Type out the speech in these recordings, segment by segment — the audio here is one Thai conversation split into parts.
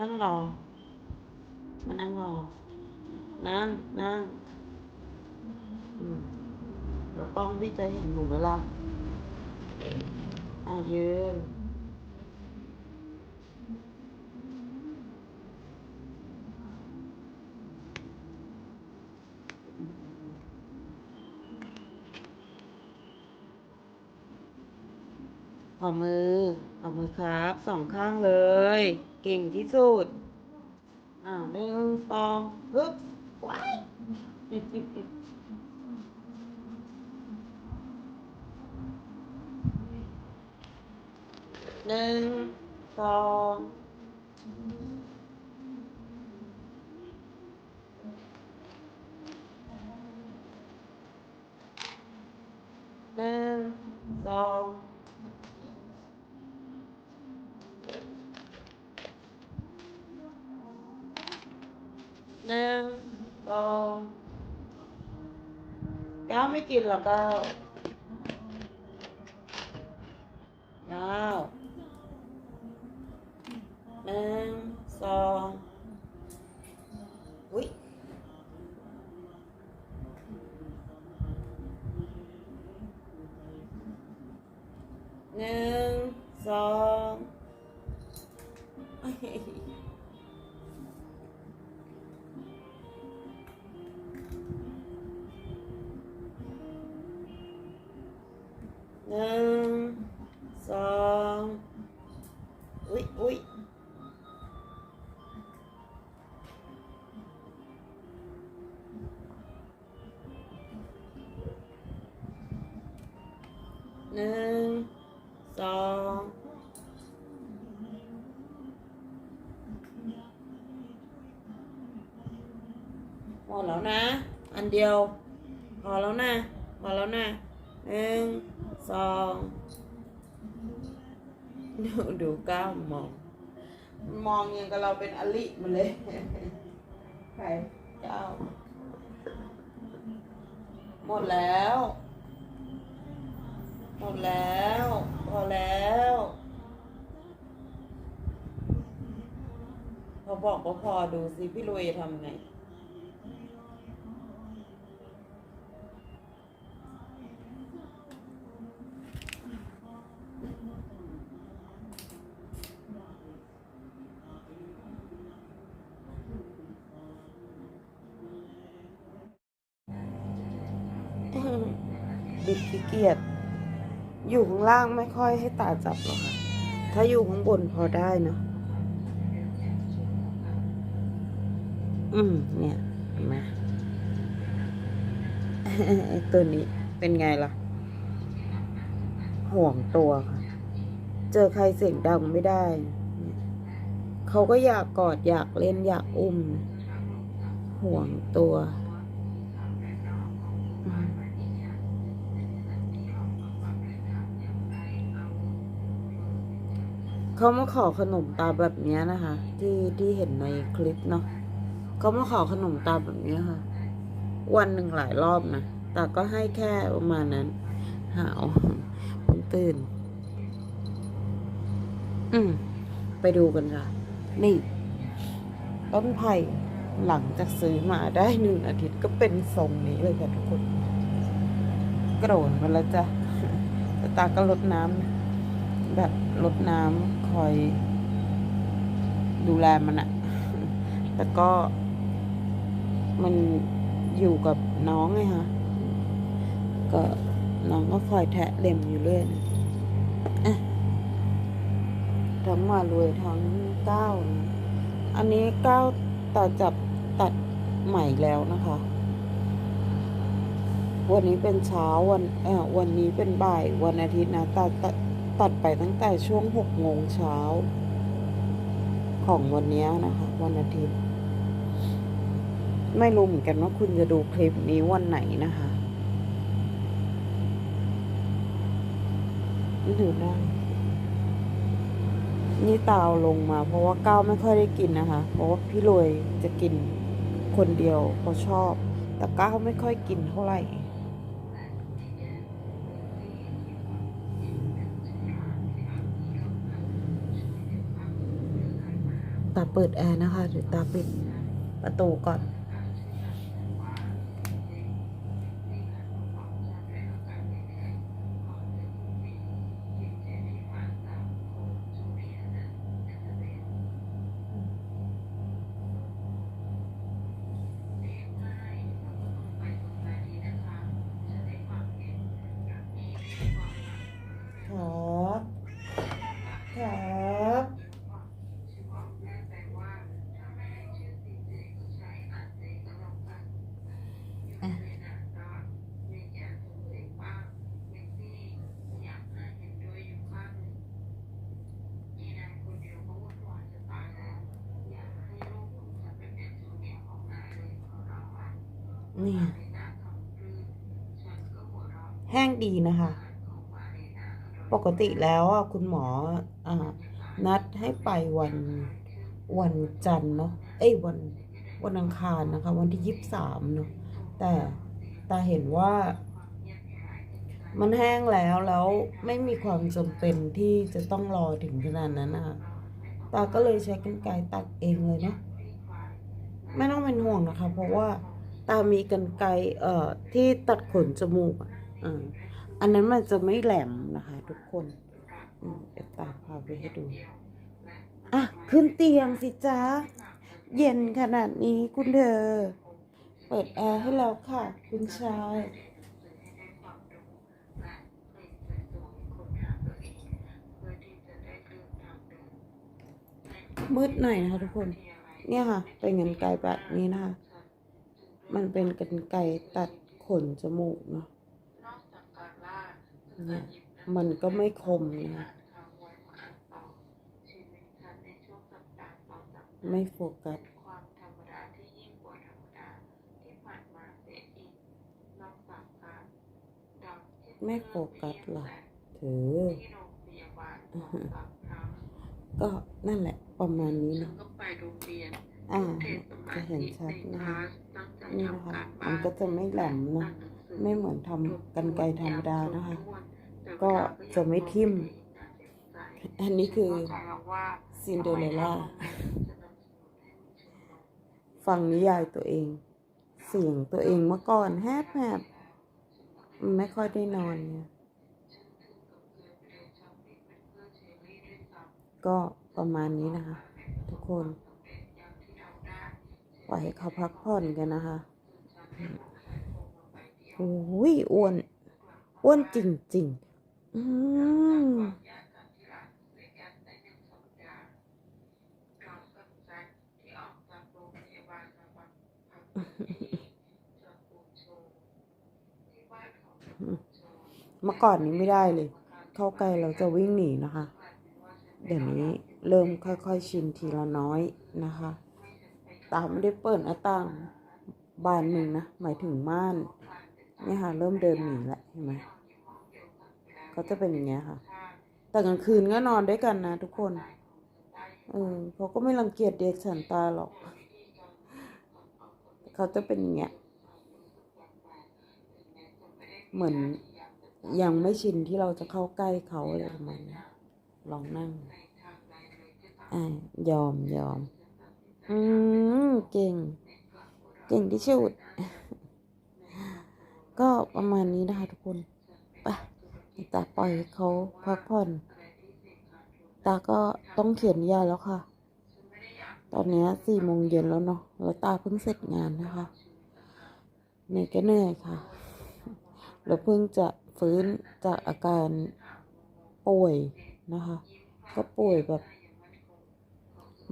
นั่งรอ มานั่งรอ นั่งนั่งเดี๋ยวกล้องพี่จะเห็นหนูแล้วล่ะอะยืน ขอมือขอมือครับสองข้างเลย เก่งที่สุด อ่าหนึ่งสองฮึบว้ายหนึ่งสองหนึ่งสอง หนึ่งสองก้าวไม่กินหรอกก้าวก้าวหนึ่งสองอุ้ยหนึ่ง หนึ่งสองอุ้ยอุ้ยหนึ่งสองหมดแล้วนะ อันเดียว พอแล้วนะ พอแล้วนะหนึ่ง สองดูดูก้าวมอง มองอย่างกับเราเป็นอลิมันเลยใครเจ้า หมดแล้ว หมดแล้ว พอแล้วพอบอกก็พอดูสิพี่ลุยทำไง บิดขี้เกียจอยู่ข้างล่างไม่ค่อยให้ตาจับหรอกค่ะ ถ้าอยู่ข้างบนพอได้เนอะอืม เนี่ยเห็นไหมไอ้ตัวนี้เป็นไงล่ะ ห่วงตัวค่ะ เจอใครเสียงดังไม่ได้เนี่ยเขาก็อยากกอดอยากเล่นอยากอุ้ม ห่วงตัว อืม เขามาขอขนมตาแบบนี้นะคะ ที่ที่เห็นในคลิปเนาะเขามาขอขนมตาแบบนี้ค่ะ วันหนึ่งหลายรอบนะแต่ก็ให้แค่ประมาณนั้น หาวเพิ่งตื่น อืมไปดูกันค่ะ นี่ ต้นไผ่หลังจากซื้อมาได้หนึ่งอาทิตย์ก็เป็นทรงนี้เลยค่ะทุกคนกระโดดมาแล้วจ้ะแต่ตาก็ลดน้ำแบบลดน้ำ คอย ดูแลมันอะแต่ก็มันอยู่กับน้องไงฮะก็น้องก็คอยแทะเล็มอยู่เรื่อยนะอะทั้งมารวยทั้งเก้านะอันนี้เก้าต่อจับตัดใหม่แล้วนะคะ วันนี้เป็นเช้าวันเออวันนี้เป็นบ่ายวันอาทิตย์นะตัดตัด ตัดไปตั้งแต่ช่วงหกโมงเช้า ของวันนี้นะคะ วันอาทิตย์ ไม่รู้เหมือนกันว่าคุณจะดูคลิปนี้วันไหนนะคะดูได้นี่ตาวลงมา เพราะว่าก้าวไม่ค่อยได้กินนะคะ เพราะว่าพี่รวยจะกินคนเดียวเขาชอบ แต่ก้าวไม่ค่อยกินเท่าไหร่ ตาเปิดแอร์นะคะเดี๋ยวตาปิดประตูก่อนครับครับอะ นี่แห้งดีนะคะ ปกติแล้วอะคุณหมออนัดให้ไปวันวันจันทร์เนาะเอ้ยวันวันอังคารนะคะ วันที่ยี่สิบสามเนาะแต่ตาเห็นว่า มันแห้งแล้วแล้วไม่มีความจำเป็นที่จะต้องรอถึงขนาดนั้นนะคะตาก็เลยใช้กรรไกรตัดเองเลยเนาะไม่ต้องเป็นห่วงนะคะ เพราะว่า ตามีกรรไกเอ่อที่ตัดขนจมูกอะอ่าอันนั้นมันจะไม่แหลมนะคะ ทุกคนอืมเดี๋ยวตาพาไปให้ดูอะขึ้นเตียงสิจ้าเย็นขนาดนี้คุณเธอ เปิดแอร์ให้แล้วค่ะ คุณชายมืดหน่อยนะคะทุกคน เนี่ยค่ะ เป็นกันไกรแบบนี้นะคะ มันเป็นกันไกรตัดขนจมูกเนาะเนี่ยมันก็ไม่คมนะไม่โฟกัสไม่โฟกัสหรอถือ ก็นั่นแหละประมาณนี้เนอะอ่าจะเห็นชัดนะคะ นี่ทำนะคะการมับ้านนก็จะไม่แหลมเนอะไม่เหมือนทำกันไกรธรรมดานะคะ ก็จะไม่ทิ่ม อันนี้คือซินเดอเรลล่าฟังนิยายตัวเอง เสียงตัวเองเมื่อก่อนแฮบแฮบมันไม่ค่อยได้นอนเนี่ยก็ประมาณนี้นะคะ ทุกคนป ล่อยให้เขาพักผ่อนกันนะคะโอ้ยอ้วน อ้วนจริงๆ อืมเมื่อก่อนนี้ไม่ได้เลย เข้าใกล้เราจะวิ่งหนีนะคะ เดี๋ยวนี้เริ่มค่อยๆชินทีละน้อยนะคะ ตาไม่ได้เปิดหน้าต่างบานหนึ่งนะ หมายถึงม่านเนี่ยค่ะ เริ่มเดินหนีแล้วเห็นไหมเขาจะเป็นอย่างเงี้ยค่ะ แต่กลางคืนก็นอนด้วยกันนะทุกคนเออเขาก็ไม่รังเกียจเด็กฉันตาหรอก เขาจะเป็นอย่างเงี้ย เหมือนยังไม่ชินที่เราจะเข้าใกล้เขาอะไรประมาณนี้ลองนั่งอ่ายอมยอม อืมเก่ง เก่งที่สุด ก็ประมาณนี้นะคะทุกคนไปตาปล่อยเขาพักผ่อน ตาก็ต้องเขียนยาแล้วค่ะ ตอนนี้สี่โมงเย็นแล้วเนาะ แล้วตาเพิ่งเสร็จงานนะคะเหนื่อยก็เหนื่อยค่ะ แล้วเพิ่งจะฟื้นจากอาการป่วยนะคะ ก็ป่วยแบบ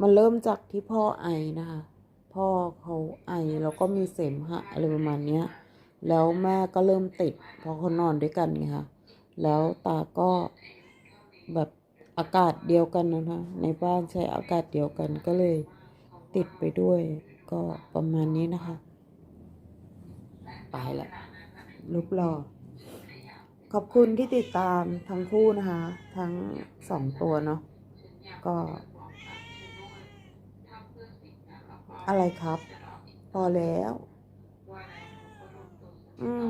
มันเริ่มจากที่พ่อไอนะคะ พ่อเขาไอแล้วก็มีเสมหะอะไรประมาณเนี้ย แล้วแม่ก็เริ่มติดเพราะเขานอนด้วยกันไงคะแล้วตาก็แบบอากาศเดียวกันนะคะ ในบ้านใช้อากาศเดียวกันก็เลยติดไปด้วยก็ประมาณนี้นะคะไปละรูปหล่อขอบคุณที่ติดตามทั้งคู่นะคะ ทั้งสองตัวเนาะก็ อะไรครับ พอแล้ว อืม